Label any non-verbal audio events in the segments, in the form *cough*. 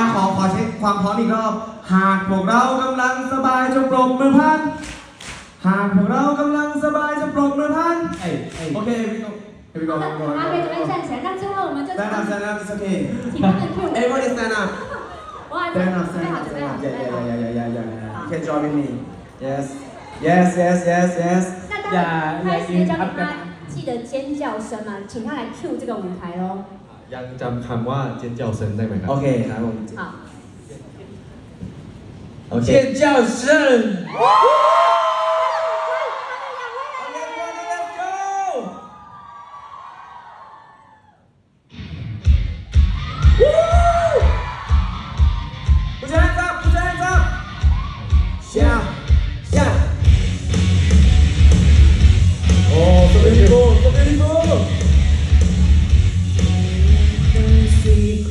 อ่ะขอขอเช็คความพร้อมอีกรอบ หากพวกเรากำลังสบายจงปรบมือพัน หากพวกเรากำลังสบายจงปรบมือพัน 哎哎 โอเคพี่โก้พี่โก้ 好的，大家可以准备站起来，那最后我们就 stand up stand up it's okay 请他们 Q。 everybody stand up 哇， stand up 准备 stand 好， up 准备 stand 好， up 准 yeah 备 yeah 好。 yeah yeah yeah yeah yeah you can join with me yes yes yes yes yes 那当开始教给他记得尖叫声嘛，请他来 Q 这个舞台喽。 ยังจำคำว่าเจนเจ้าเซินได้ไหมครัโอเคครับผม好，โอเคเจนเจ้าเซิน Put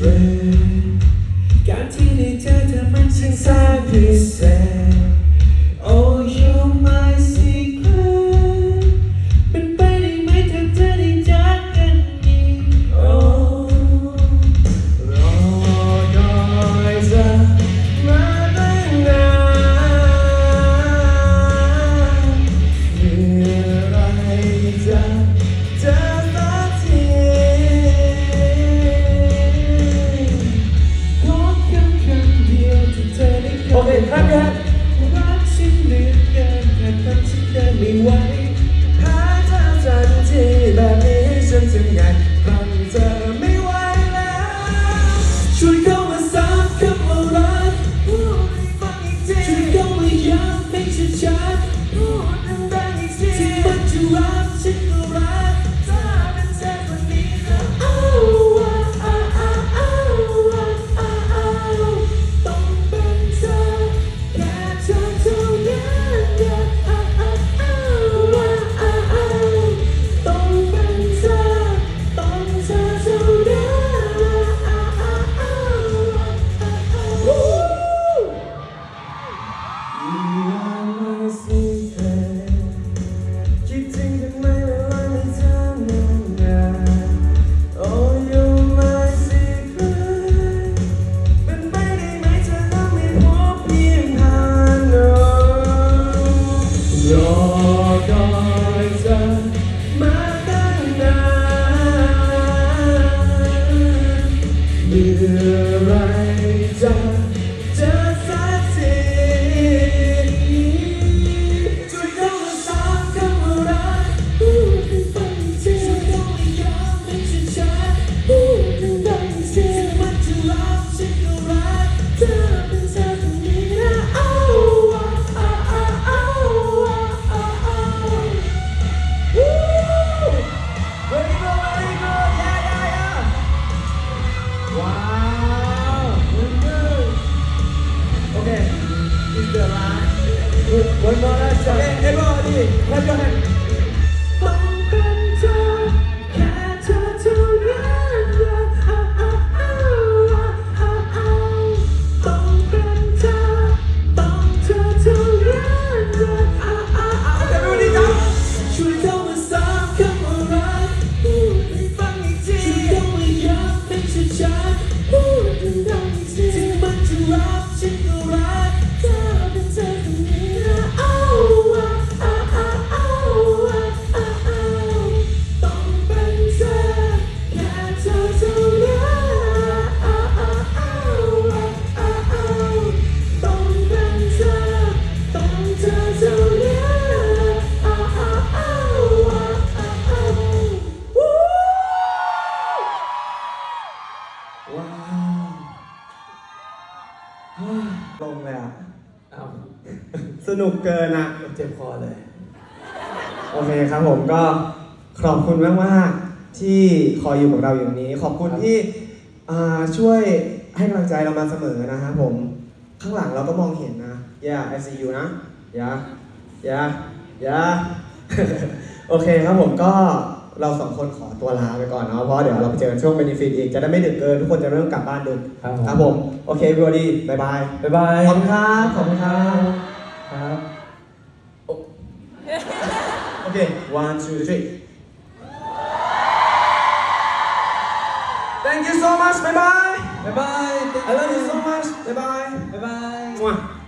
การที่ได้เจอเธอมันช่างแสนพิเศษำฉั เมื่ Gracias, สนุกเกินอะเจ็บคอเลย โอเคครับผมก็ขอบคุณมากๆที่คอยอยู่กับเราอย่างนี้ ขอบคุณที่อ่าช่วยให้กำลังใจเรามาเสมอนะครับผม ข้างหลังเราก็มองเห็นนะ yeah I see you นะ yeah yeah yeah โอเคครับผมก็เราสองคนขอตัวลาไปก่อนเนาะเพราะเดี๋ยวเราไปเจอกันช่วง benefit อีก จะได้ไม่ดึกเกิน ทุกคนจะเริ่มกลับบ้านดึกครับครับผม โอเค everybody บายบายบ๊ายบายขอบคุณครับขอบคุณครับ ครับ *laughs* โอเค one two three Thank you so much bye bye บ๊ายบาย I love you so much much บ๊าย